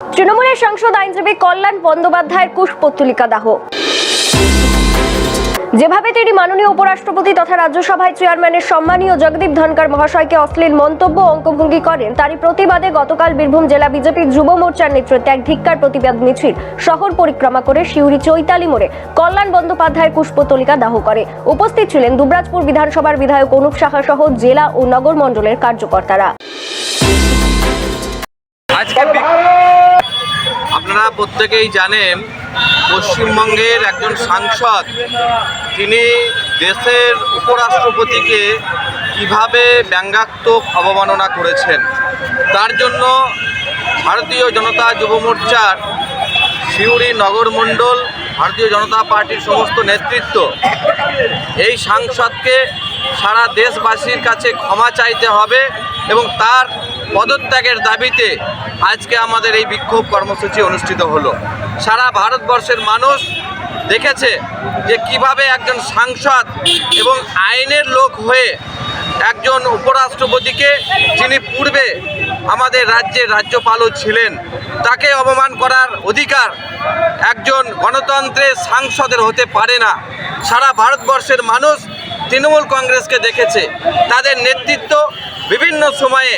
তৃণমূলের সাংসদ আইনজীবী কল্যাণ বন্দ্যোপাধ্যায়ের কুশপুত্তলিকা দাহ। যেভাবে তিনি মাননীয় উপরাষ্ট্রপতি তথা রাজ্যসভায় চেয়ারম্যানের সম্মানীয় জগদীপ ধনকর মহাশয়কে অশ্লীল মন্তব্য অঙ্কভঙ্গি করেন, তারই প্রতিবাদে গতকাল বীরভূম জেলা বিজেপি যুব মোর্চার নেতৃত্বে এক ধিক্কার প্রতিবাদ মিছিল শহর পরিক্রমা করে শিউরি চৈতালি মোড়ে কল্যাণ বন্দ্যোপাধ্যায়ের পুষ্পতলিকা দাহ করে। উপস্থিত ছিলেন দুবরাজপুর বিধানসভার বিধায়ক অনুপ সাহা সহ জেলা ও নগর মণ্ডলের কার্যকর্তারা। আপনারা প্রত্যেকেই জানেন, পশ্চিমবঙ্গের একজন সাংসদ, তিনি দেশের উপরাষ্ট্রপতিকে কীভাবে ব্যঙ্গাত্মক অবমাননা করেছেন। তার জন্য ভারতীয় জনতা যুব মোর্চার সিউড়ি নগর মণ্ডল, ভারতীয় জনতা পার্টির সমস্ত নেতৃত্ব, এই সাংসদকে সারা দেশবাসীর কাছে ক্ষমা চাইতে হবে এবং তার পদত্যাগের দাবিতে আজকে আমাদের এই বিক্ষোভ কর্মসূচি অনুষ্ঠিত হলো। সারা ভারতবর্ষের মানুষ দেখেছে যে কীভাবে একজন সাংসদ এবং আইনের লোক হয়ে একজন উপরাষ্ট্রপতিকে যিনি পূর্বে আমাদের রাজ্যের রাজ্যপালও ছিলেন, তাকে অপমান করার অধিকার একজন গণতন্ত্রের সাংসদের হতে পারে না। সারা ভারতবর্ষের মানুষ তৃণমূল কংগ্রেসকে দেখেছে। তাদের নেতৃত্ব বিভিন্ন সময়ে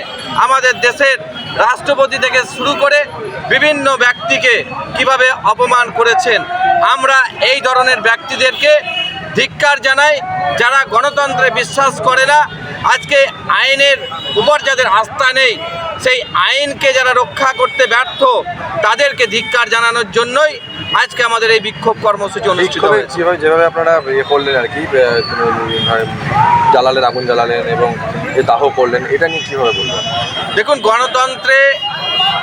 আমাদের দেশের রাষ্ট্রপতি থেকে শুরু করে বিভিন্ন ব্যক্তিকে কীভাবে অপমান করেছেন। আমরা এই ধরনের ব্যক্তিদেরকে ধিক্কার জানাই, যারা গণতন্ত্রে বিশ্বাস করে না, আজকে আইনের উপর যাদের আস্থা নেই সেই আইনকে যারা রক্ষা করতে ব্যর্থ তাদেরকে ধিক্কার জানানোর জন্যই আজকে আমাদের এই বিক্ষোভ কর্মসূচি অনুষ্ঠিত হয়েছে। যেভাবে আপনারা ইয়ে করলেন আর কি জ্বালালেন আগুন জ্বালালেন এবং যে দাহ করলেন এটা নিয়ে কীভাবে বলবেন? দেখুন গণতন্ত্রে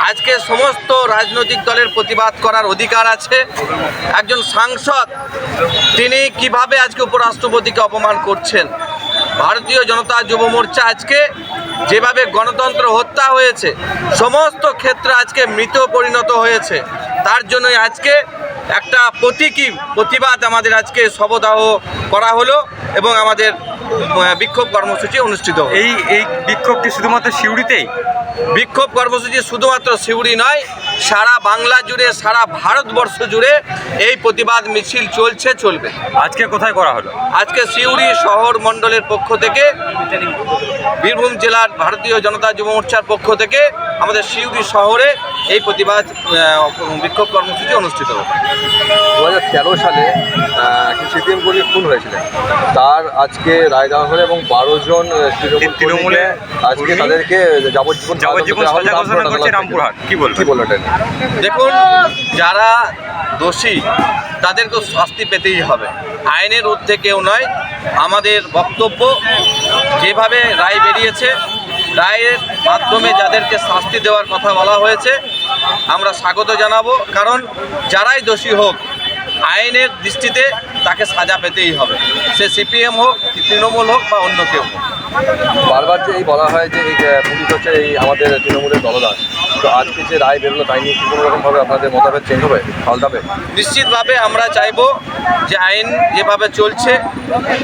আজকে সমস্ত রাজনৈতিক দলের প্রতিবাদ করার অধিকার আছে। একজন সাংসদ তিনি কীভাবে আজকে উপরাষ্ট্রপতিকে অপমান করছেন? ভারতীয় জনতা যুব মোর্চা আজকে যেভাবে গণতন্ত্র হত্যা হয়েছে, সমস্ত ক্ষেত্রে আজকে মৃত পরিণত হয়েছে। তার জন্যই আজকে একটা প্রতীকী প্রতিবাদ আমাদের আজকে শবদাহ করা হলো এবং আমাদের বিক্ষোভ কর্মসূচি অনুষ্ঠিত এই এই বিক্ষোভটি শুধুমাত্র সিউড়িতেই? বিক্ষোভ কর্মসূচি শুধুমাত্র সিউড়ি নয় সারা বাংলা জুড়ে সারা ভারতবর্ষ জুড়ে এই প্রতিবাদ মিছিল চলছে চলবে। আজকে কোথায় করা হলো? আজকে সিউড়ি শহর মণ্ডলের পক্ষ থেকে বীরভূম জেলার ভারতীয় জনতা যুব মোর্চার পক্ষ থেকে আমাদের সিউড়ি শহরে এই প্রতিবাদ বিক্ষোভ কর্মসূচি অনুষ্ঠিত হবে। দু হাজার তেরো সালে সিপিএম কর্মী খুন হয়েছিলেন। তার আজকে রায় দেওয়া হলো এবং বারো জন তৃণমূলে আজকে তাদেরকে যাবজ্জীবন যাবজ্জীবন রামপুরহাট কি বলবেন? কি দেখুন যারা দোষী তাদেরকে শাস্তি পেতেই হবে। আইনের ঊর্ধ্বে কেউ নয়। আমাদের বক্তব্য যেভাবে রায় বেরিয়েছে রায়ের মাধ্যমে যাদেরকে শাস্তি দেওয়ার কথা বলা হয়েছে আমরা স্বাগত জানাব কারণ যারাই দোষী হোক আইনের দৃষ্টিতে তাকে সাজা পেতেই হবে। সে সিপিএম হোক তৃণমূল হোক বা অন্য কেউ হোক। বারবার যে এই বলা হয় যে এই পুলিশ হচ্ছে এই আমাদের তৃণমূলের দলদাস। তো আজকে যে রায় বেরোলো তাই নিয়ে কোনো রকমভাবে আপনাদের মতামত চেঞ্জ হবে পাল্টাবে? নিশ্চিতভাবে আমরা চাইব যে আইন যেভাবে চলছে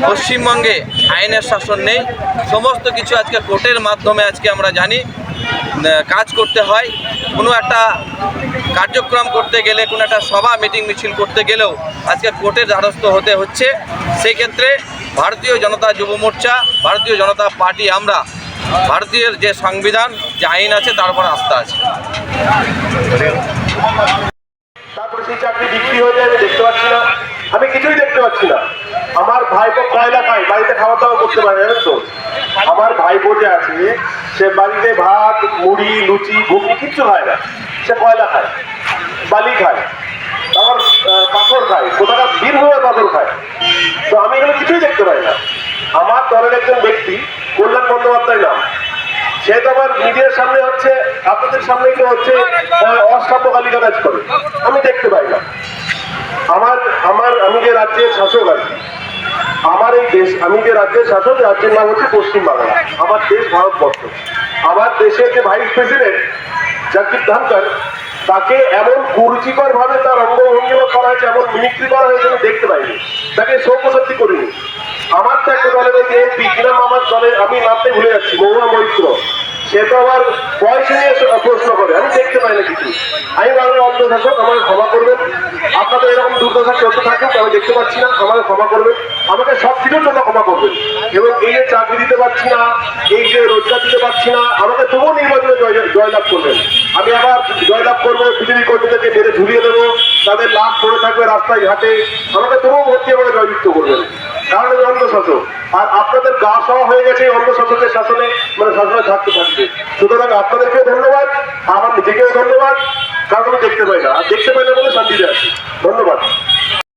পশ্চিমবঙ্গে আইনের শাসন নেই। সমস্ত কিছু আজকে কোর্টের মাধ্যমে আজকে আমরা জানি। কাজ করতে হয়। কোনো একটা কার্যক্রম করতে গেলে, কোনো একটা সভা মিটিং মিছিল করতে গেলেও আজকে কোর্টের দ্বারস্থ হতে হচ্ছে। সেই ক্ষেত্রে ভারতীয় জনতা যুব মোর্চা, ভারতীয় জনতা পার্টি আমরা ভারতীয় যে সংবিধান, যে আইন আছে, তার উপর আস্থা আছে তারপরে সেই চাকরি বিক্রি হয়ে যায় আমি দেখতে পাচ্ছি না আমি কিছুই দেখতে পাচ্ছি না আমার ভাইপো কয়লা খায় বাড়িতে খাওয়া দাওয়া করতে পারে জানেন তো আমার ভাইপো যে আছে সে বাড়িতে ভাত মুড়ি লুচি ঘুগনি কিচ্ছু খায় না। সে কয়লা খায় বালি খায় আহ, পাথর খায় কোথাকার বীর হয়ে পাথর খায়। তো আমি এগুলো কিছুই দেখতে পাই না। আমার দলের একজন ব্যক্তি কল্যাণ বন্দ্যোপাধ্যায় নাম। সে তো আমার মিডিয়ার সামনে হচ্ছে আপনাদের সামনে কি হচ্ছে অশ্রাব্য গালিগালাজ করে। আমি দেখতে পাই না। আমার আমার আমি যে রাজ্যের শাসক কি আমার এই দেশ, আমি যে রাজ্যের শাসক রাজ্যের নাম হচ্ছে পশ্চিমবাংলা। আমার দেশ ভারতবর্ষ। আমার দেশের যে ভাইস প্রেসিডেন্ট জগদীপ ধনকর তাকে এমন কুরুচিকর ভাবে তার অঙ্গভঙ্গিমা করা হয়েছে, এমন মিমিক্রি করা হয়েছে আমি দেখতে পাইনি। তাকে শোকসত্যি করিনি। আমার তো একটা দলের ওই যে এমপি কিনাম আমার দলের আমি নামতে ভুলে যাচ্ছি, মহুয়া মৈত্র। সে তো আমার পয়সা নিয়ে প্রশ্ন করে, আমি দেখতে পাই না কিছু। আমি বাংলার অন্ধ শাসক, আমাকে ক্ষমা করবেন। আপনাদের এরকম দুর্দশা চলতে থাকুক আমি দেখতে পাচ্ছি না, আমাকে ক্ষমা করবেন আমাকে সব কিছুর জন্য ক্ষমা করবেন এবং এই যে চাকরি দিতে পারছি না, এই যে রোজগার দিতে পারছি না, আমাকে তবুও নির্বাচনে জয়লাভ করবেন। আমি আবার জয়লাভ করব, বিজেপি কর্মীদেরকে মেরে ঝুলিয়ে দেবো, তাদের লাভ পড়ে থাকবে রাস্তায় ঘাটে। আমাকে তবুও ভর্তি আমাকে জয়যুক্ত করবেন। কারণ আমি অন্ধশাসক আর আপনাদের গা সওয়া হয়ে গেছে অন্ধশাসকের শাসনে মানে শাসনে থাকতে থাকবে। সুতরাং আপনাদেরকেও ধন্যবাদ, আমার নিজেকেও ধন্যবাদ কারণ দেখতে পাই না। আর দেখতে পাই না বলে শান্তিতে আছি। ধন্যবাদ।